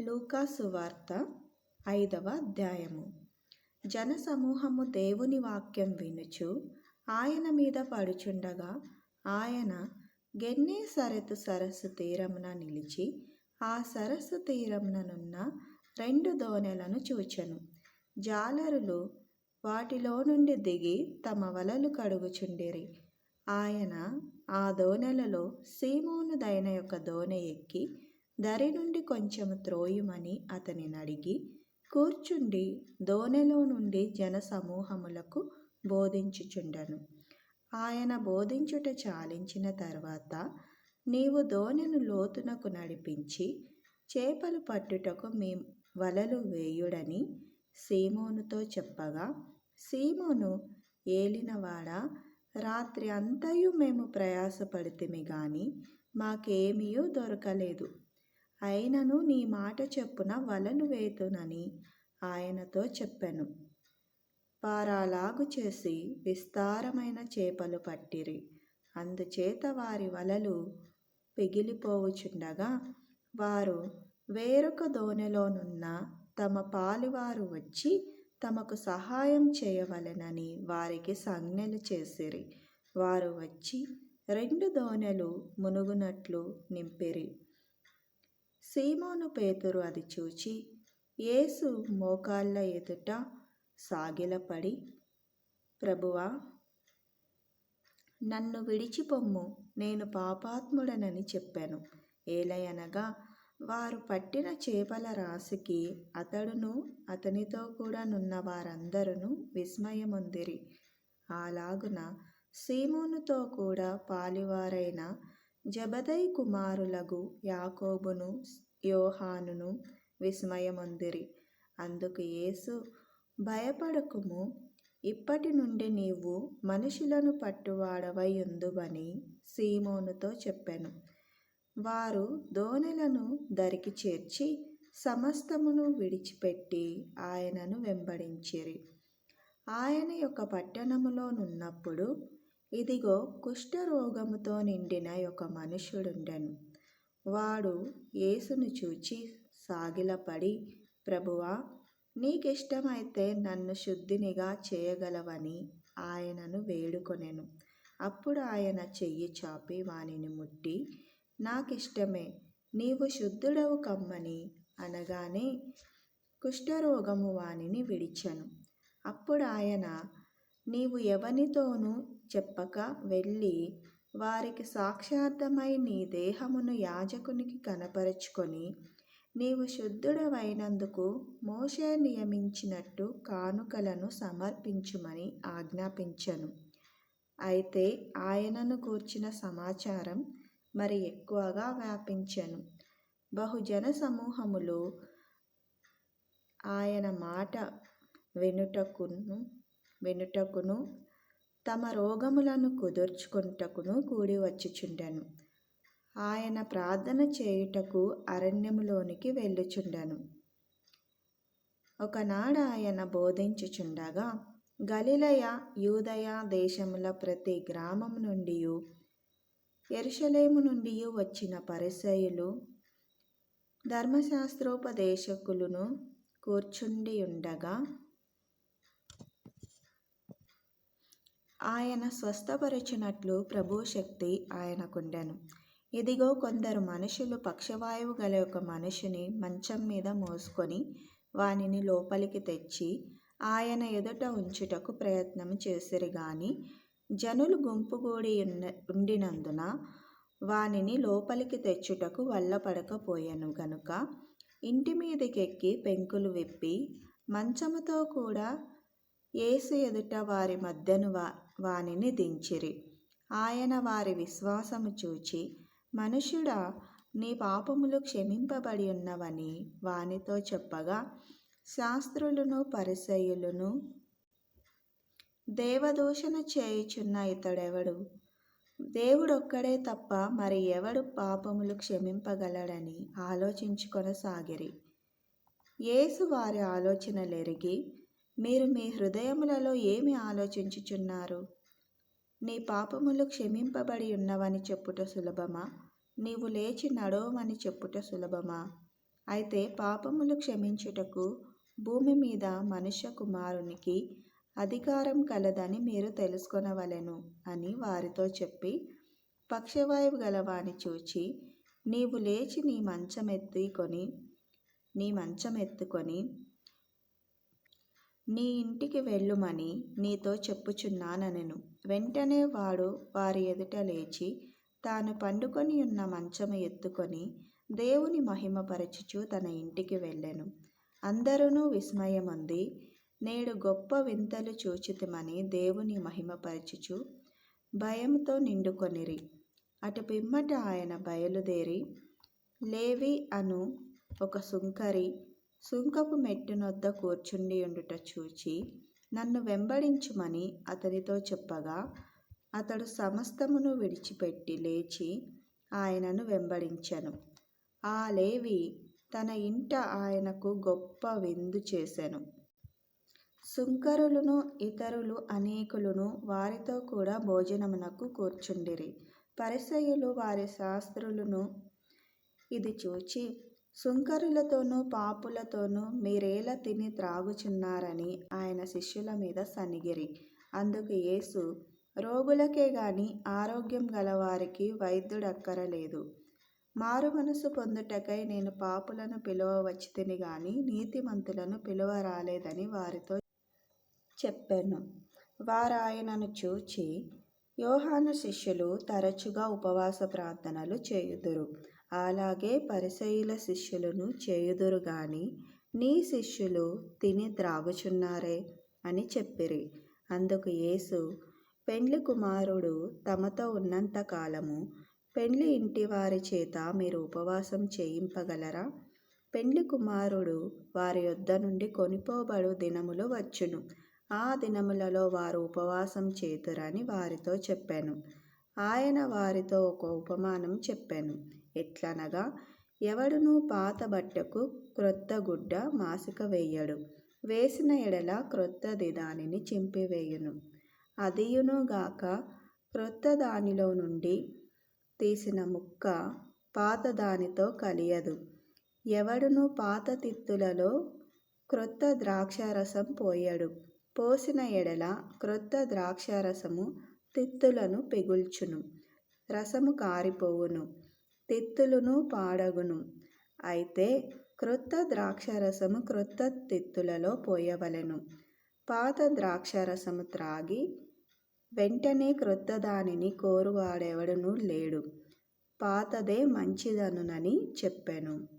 లూకాసు వార్త ఐదవ అధ్యాయము. జనసమూహము దేవుని వాక్యం వినుచు ఆయన మీద పడుచుండగా ఆయన గెన్నే సరతు సరస్సు తీరమున నిలిచి ఆ సరస్సు తీరముననున్న రెండు దోణెలను చూచెను. జాలరులు వాటిలో నుండి దిగి తమ వలలు కడుగుచుండిరి. ఆయన ఆ దోణెలలో సీమోనుదైన యొక్క దోణె ఎక్కి దరి నుండి కొంచెం త్రోయుమని అతనిని అడిగి కూర్చుండి దోణెలో నుండి జనసమూహములకు బోధించుచుండను. ఆయన బోధించుట చాలించిన తర్వాత నీవు దోనెను లోతునకు నడిపించి చేపలు పట్టుటకు మీ వలలు వేయుడని సీమోనుతో చెప్పగా సీమోను ఏలినవాడా రాత్రి అంతయు మేము ప్రయాసపడితిమి గాని మాకేమీయూ దొరకలేదు. అయినను నీ మాట చెప్పున వలలు వేతునని ఆయనతో చెప్పాను. వారాలాగు చేసి విస్తారమైన చేపలు పట్టిరి. అందుచేత వారి వలలు పిగిలిపోవుచుండగా వారు వేరొక దోణెలోనున్న తమ పాలివారు వచ్చి తమకు సహాయం చేయవలెనని వారికి సంజ్ఞలు చేసిరి. వారు వచ్చి రెండు దోణెలు మునుగునట్లు నింపిరి. సీమోను పేతురు అది చూచి యేసు మోకాళ్ళ ఎదుట సాగిలపడి ప్రభువా నన్ను విడిచిపొమ్ము నేను పాపాత్ముడనని చెప్పాను. ఏలయనగా వారు పట్టిన చేపల రాశికి అతడును అతనితో కూడా నున్న వారందరూ విస్మయముందిరి. అలాగున సీమోనుతో కూడా పాలివారైన జబదై కుమారులగు యాకోబును యోహానును విస్మయమొందిరి. అందుకు యేసు భయపడకుము. ఇప్పటి నుండి నీవు మనుషులను పట్టువాడవై ఉందువని సీమోనుతో చెప్పాను. వారు దోణెలను దరికి చేర్చి సమస్తమును విడిచిపెట్టి ఆయనను వెంబడించిరి. ఆయన యొక్క పట్టణములోనున్నప్పుడు ఇదిగో కుష్ఠరోగముతో నిండిన ఒక మనుషుడుండెను వాడు యేసును చూచి సాగిలపడి ప్రభువా నీకిష్టమైతే నన్ను శుద్ధినిగా చేయగలవని ఆయనను వేడుకొనెను. అప్పుడు ఆయన చెయ్యి చాపి వానిని ముట్టి నాకిష్టమే నీవు శుద్ధుడవు కమ్మని అనగానే కుష్ఠరోగము వానిని విడిచెను. అప్పుడు ఆయన నీవు ఎవనితోనూ చెప్పక వెళ్ళి వారికి సాక్షార్థమై నీ దేహమును యాజకునికి కనపరుచుకొని నీవు శుద్ధుడవైనందుకు మోషే నియమించినట్టు కానుకలను సమర్పించుమని ఆజ్ఞాపించను. అయితే ఆయనను కూర్చిన సమాచారం మరి ఎక్కువగా వ్యాపించను. బహుజన సమూహములు ఆయన మాట వినుటకును వినుటకును తమ రోగములను కుదుర్చుకుంటకును కూడి వచ్చిచుండెను. ఆయన ప్రార్థన చేయుటకు అరణ్యములోనికి వెళ్ళుచుండెను. ఒకనాడు ఆయన బోధించుచుండగా గలిలయ యూదయ దేశముల ప్రతి గ్రామం నుండి ఎరుషలేము నుండి వచ్చిన పరిసయులు ధర్మశాస్త్రోపదేశకులను కూర్చుండి ఉండగా ఆయన స్వస్థపరచినట్లు ప్రభు శక్తి ఆయనకుండెను. ఇదిగో కొందరు మనుషులు పక్షవాయువు గల ఒక మనిషిని మంచం మీద మోసుకొని వానిని లోపలికి తెచ్చి ఆయన ఎదుట ఉంచుటకు ప్రయత్నం చేసిరు గాని జనులు గుంపుగూడి ఉండినందున వానిని లోపలికి తెచ్చుటకు వల్లపడకపోయాను గనుక ఇంటి మీదకెక్కి పెంకులు విప్పి మంచముతో కూడా ఏసు ఎదుట వారి మధ్యను వా వానిని దించిరి. ఆయన వారి విశ్వాసము చూచి మనుషుడా నీ పాపములు క్షమింపబడి ఉన్నవని వానితో చెప్పగా శాస్త్రులను పరిసయులను దేవదూషణ చేయుచున్న ఇతడెవడు? దేవుడొక్కడే తప్ప మరి ఎవడు పాపములు క్షమింపగలడని ఆలోచించుకొనసాగిరి. యేసు వారి ఆలోచనలెరిగి మీరు మీ హృదయములలో ఏమి ఆలోచించుచున్నారు? నీ పాపములు క్షమింపబడి ఉన్నవని చెప్పుట సులభమా? నీవు లేచి నడవమని చెప్పుట సులభమా? అయితే పాపములు క్షమించుటకు భూమి మీద మనుష్య కుమారునికి అధికారం కలదని మీరు తెలుసుకొనవలెను అని వారితో చెప్పి పక్షవాయువు గలవాని చూచి నీవు లేచి నీ మంచం ఎత్తుకొని నీ మంచం ఎత్తుకొని నీ ఇంటికి వెళ్ళుమని నీతో చెప్పుచున్నానెను వెంటనే వాడు వారి ఎదుట లేచి తాను పండుకొని ఉన్న మంచము ఎత్తుకొని దేవుని మహిమపరచుచు తన ఇంటికి వెళ్ళెను. అందరూ విస్మయమంది నేడు గొప్ప వింతలు చూచితమని దేవుని మహిమపరచుచు భయంతో నిండుకొనిరి. అటు పిమ్మట ఆయన బయలుదేరి లేవి అను ఒక సుంకరి సుంకపు మెట్టునొద్ద కూర్చుండి ఉండుట చూచి నన్ను వెంబడించుమని అతనితో చెప్పగా అతడు సమస్తమును విడిచిపెట్టి లేచి ఆయనను వెంబడించను. ఆ లేవి తన ఇంట ఆయనకు గొప్ప విందు చేశాను సుంకరులను ఇతరులు అనేకులను వారితో కూడా భోజనమునకు కూర్చుండిరి. పరిసయులు వారి శాస్త్రులను ఇది చూచి సుంకరులతోనూ పాపులతోనూ మీరేలా తిని త్రాగుచున్నారని ఆయన శిష్యుల మీద సనిగిరి అందుకు యేసు రోగులకే గాని ఆరోగ్యం గలవారికి వైద్యుడక్కరలేదు. మారు మనసు పొందుటకై నేను పాపులను పిలువవచ్చు తిని గాని నీతిమంతులను పిలువ రాలేదని వారితో చెప్పాను. వారు ఆయనను చూచి యోహాను శిష్యులు తరచుగా ఉపవాస ప్రార్థనలు చేయుదురు. అలాగే పరిసయుల శిష్యులను చేయుదురు గాని నీ శిష్యులు తిని త్రాగుచున్నారే అని చెప్పిరి. అందుకు యేసు పెండ్లి కుమారుడు తమతో ఉన్నంత కాలము పెండ్లి ఇంటి వారి చేత మీరు ఉపవాసం చేయింపగలరా? పెండ్లి కుమారుడు వారి యొద్ద నుండి కొనిపోబడు దినములు వచ్చును. ఆ దినములలో వారు ఉపవాసం చేతురని వారితో చెప్పాను. ఆయన వారితో ఒక ఉపమానం చెప్పాను. ఎట్లనగా ఎవడును పాత బట్టకు క్రొత్త గుడ్డ మాసిక వేయడు. వేసిన ఎడల క్రొత్తది దానిని చింపివేయును. అదియును గాక క్రొత్త దానిలో నుండి తీసిన ముక్క పాత దానితో కలియదు. ఎవడును పాత తిత్తులలో క్రొత్త ద్రాక్షారసం పోయడు. పోసిన ఎడల క్రొత్త ద్రాక్షారసము తిత్తులను పిగుల్చును. రసము కారిపోవును. తిత్తులను పాడగును. అయితే క్రొత్త ద్రాక్షరసము క్రొత్త తిత్తులలో పోయవలెను. పాత ద్రాక్షరసము త్రాగి వెంటనే క్రొత్త దానిని కోరువాడెవడునూ లేడు. పాతదే మంచిదనునని చెప్పెను.